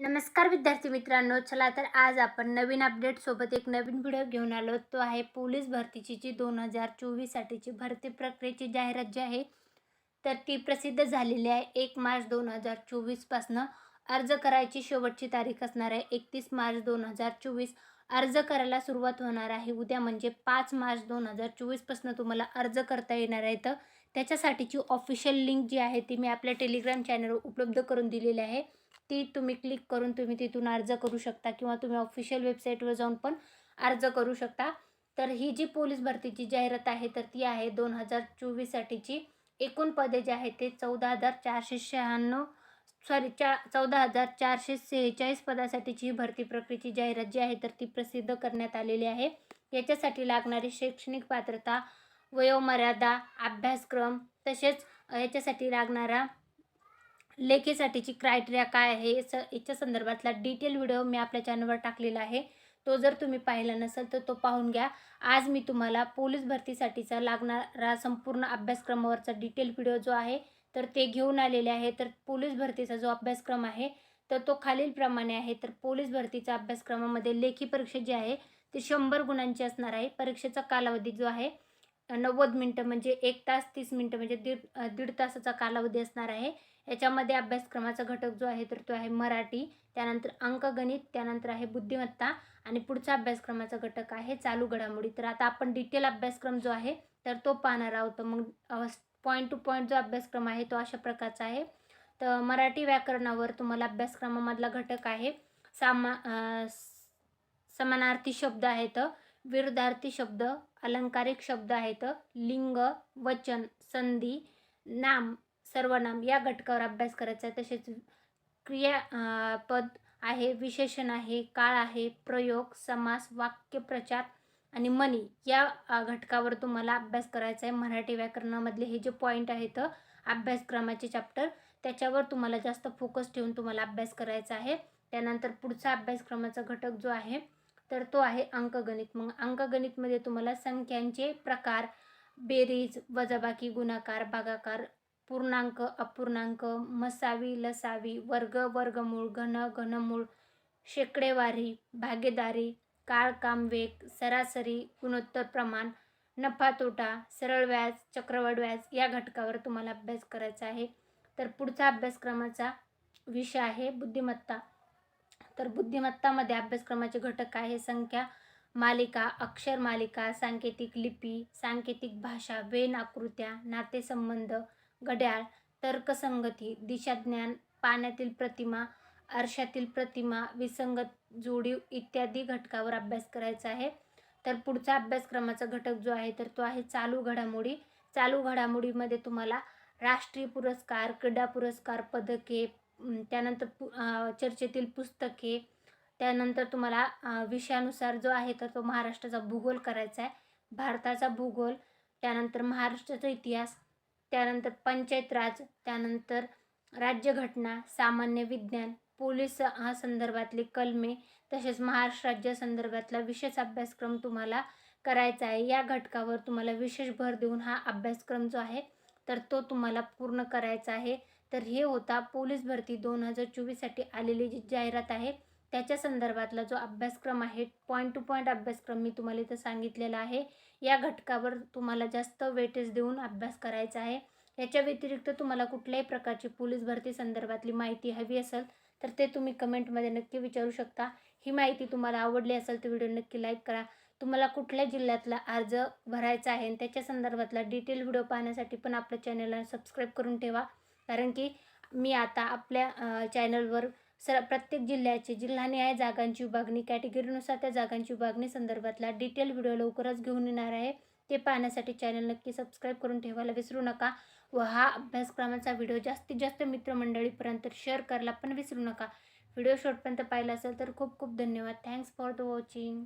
नमस्कार विद्यार्थी मित्रांनो चला तर आज आपण नवीन अपडेटसोबत एक नवीन व्हिडिओ घेऊन आलो. तो आहे पोलीस भरतीची जी दोन हजार चोवीससाठीची भरती प्रक्रियेची जाहिरात जी आहे तर ती प्रसिद्ध झालेली आहे. एक मार्च दोन हजार चोवीसपासनं अर्ज करायची शेवटची तारीख असणार आहे. एकतीस मार्च दोन हजार चोवीस अर्ज करायला सुरुवात होणार आहे. उद्या म्हणजे पाच मार्च दोन हजार चोवीसपासनं तुम्हाला अर्ज करता येणार आहे. तर त्याच्यासाठीची ऑफिशियल लिंक जी आहे ती मी आपल्या टेलिग्राम चॅनलवर उपलब्ध करून दिलेली आहे. ती तुम्ही क्लिक करून तुम्ही तिथून अर्ज करू शकता किंवा तुम्ही ऑफिशियल वेबसाईटवर जाऊन पण अर्ज करू शकता. तर ही जी पोलीस भरतीची जाहिरात आहे तर ती आहे दोन हजार चोवीससाठीची एकूण पदे जे आहेत ते चौदा हजार चारशे शहाण्णव सॉरी चा चौदा हजार चारशे सेहेचाळीस पदासाठीची ही भरती प्रक्रियेची जाहिरात जी आहे तर ती प्रसिद्ध करण्यात आलेली आहे. याच्यासाठी लागणारी शैक्षणिक पात्रता वयोमर्यादा अभ्यासक्रम तसेच याच्यासाठी लागणारा लेखीसाठीची क्रायटेरिया काय आहे याच्या संदर्भातला डिटेल व्हिडिओ मी आपल्या चॅनलवर टाकलेला आहे. तो जर तुम्ही पाहिला नसेल तर तो पाहून घ्या. आज मी तुम्हाला पोलीस भरतीसाठीचा लागणारा संपूर्ण अभ्यासक्रमावरचा डिटेल व्हिडिओ जो आहे तर ते घेऊन आलेले आहे. तर पोलीस भरतीचा जो अभ्यासक्रम आहे तर तो खालीलप्रमाणे आहे. तर पोलीस भरतीच्या अभ्यासक्रमामध्ये लेखी परीक्षा जी आहे ती शंभर गुणांची असणार आहे. परीक्षेचा कालावधी जो आहे नव्वद मिनटं म्हणजे एक तास तीस मिनटं म्हणजे दीड दीड तासाचा कालावधी असणार आहे. याच्यामध्ये अभ्यासक्रमाचा घटक जो आहे तर तो आहे मराठी त्यानंतर अंकगणित त्यानंतर आहे बुद्धिमत्ता आणि पुढचा अभ्यासक्रमाचा घटक आहे चालू घडामोडी. तर आता आपण डिटेल अभ्यासक्रम जो आहे तर तो पाहणार आहोत. मग पॉईंट टू पॉईंट जो अभ्यासक्रम आहे तो अशा प्रकारचा आहे. तर मराठी व्याकरणावर तुम्हाला अभ्यासक्रमामधला घटक आहे सामा समानार्थी शब्द आहेत विरुद्धार्थी शब्द अलंकारिक शब्द आहेत. लिंग वचन संधी नाम सर्वनाम या घटकावर अभ्यास करायचा आहे. तसेच क्रिया पद आहे विशेषण आहे काळ आहे प्रयोग समास वाक्यप्रचार आणि मनी या घटकावर तुम्हाला अभ्यास करायचा आहे. मराठी व्याकरणामधले हे जे पॉईंट आहेत अभ्यासक्रमाचे चॅप्टर त्याच्यावर तुम्हाला जास्त फोकस ठेवून तुम्हाला अभ्यास करायचा आहे. त्यानंतर पुढचा अभ्यासक्रमाचा घटक जो आहे तर तो आहे अंकगणित. मग अंकगणितमध्ये तुम्हाला संख्यांचे प्रकार बेरीज वजाबाकी गुणाकार भागाकार पूर्णांक अपूर्णांक मसावी लसावी वर्ग वर्गमूळ घन घनमूळ शेकडेवारी भागीदारी काळ काम वेग सरासरी गुणोत्तर प्रमाण नफा तोटा सरळ व्याज चक्रवाढ व्याज या घटकावर तुम्हाला अभ्यास करायचा आहे. तर पुढचा अभ्यासक्रमाचा विषय आहे बुद्धिमत्ता. तर बुद्धिमत्तामध्ये अभ्यासक्रमाचे घटक आहे संख्या मालिका अक्षर मालिका सांकेतिक लिपी सांकेतिक भाषा वेन आकृत्या नातेसंबंध घड्याळ तर्कसंगती दिशाज्ञान पाण्यातील प्रतिमा आरशातील प्रतिमा विसंगत जोडीव इत्यादी घटकावर अभ्यास करायचा आहे. तर पुढचा अभ्यासक्रमाचा घटक जो आहे तर तो आहे चालू घडामोडी. चालू घडामोडीमध्ये तुम्हाला राष्ट्रीय पुरस्कार क्रीडा पुरस्कार पदके त्यानंतर पु चर्चेतील पुस्तके त्यानंतर तुम्हाला विषयानुसार जो आहे तर तो महाराष्ट्राचा भूगोल करायचा आहे. भारताचा भूगोल त्यानंतर महाराष्ट्राचा इतिहास त्यानंतर पंचायत राज त्यानंतर राज्यघटना सामान्य विज्ञान पोलीस हा संदर्भातले कलमे तसेच महाराष्ट्र राज्य संदर्भातला विशेष अभ्यासक्रम तुम्हाला करायचा आहे. या घटकावर तुम्हाला विशेष भर देऊन हा अभ्यासक्रम जो आहे तर तो तुम्हाला पूर्ण करायचा आहे. तर हे होता पोलीस भरती दोन हजार चोवीससाठी आलेली जी जाहिरात आहे त्याच्या संदर्भातला जो अभ्यासक्रम आहे पॉईंट टू पॉईंट अभ्यासक्रम मी तुम्हाला इथं सांगितलेला आहे. या घटकावर तुम्हाला जास्त वेटेज देऊन अभ्यास करायचा आहे. याच्या व्यतिरिक्त तुम्हाला कुठल्याही प्रकारची पोलीस भरती संदर्भातली माहिती हवी असेल तर ते तुम्ही कमेंटमध्ये नक्की विचारू शकता. ही माहिती तुम्हाला आवडली असेल तर व्हिडिओ नक्की लाईक करा. तुम्हाला कुठल्या जिल्ह्यातला अर्ज भरायचा आहे आणि त्याच्या संदर्भातला डिटेल व्हिडिओ पाहण्यासाठी पण आपल्या चॅनलला सबस्क्राईब करून ठेवा. कारण की मी आता आपल्या चॅनलवर सर प्रत्येक जिल्ह्याचे जिल्हानिहाय जागांची विभागणी कॅटेगरीनुसार त्या जागांची विभागणी संदर्भातला डिटेल व्हिडिओ लवकरच घेऊन येणार आहे. ते पाहण्यासाठी चॅनल नक्की सबस्क्राईब करून ठेवायला विसरू नका व हा अभ्यासक्रमाचा व्हिडिओ जास्तीत जास्त मित्रमंडळीपर्यंत शेअर करायला पण विसरू नका. व्हिडिओ शॉर्टपर्यंत पाहिला असेल तर खूप खूप धन्यवाद. Thanks for the watching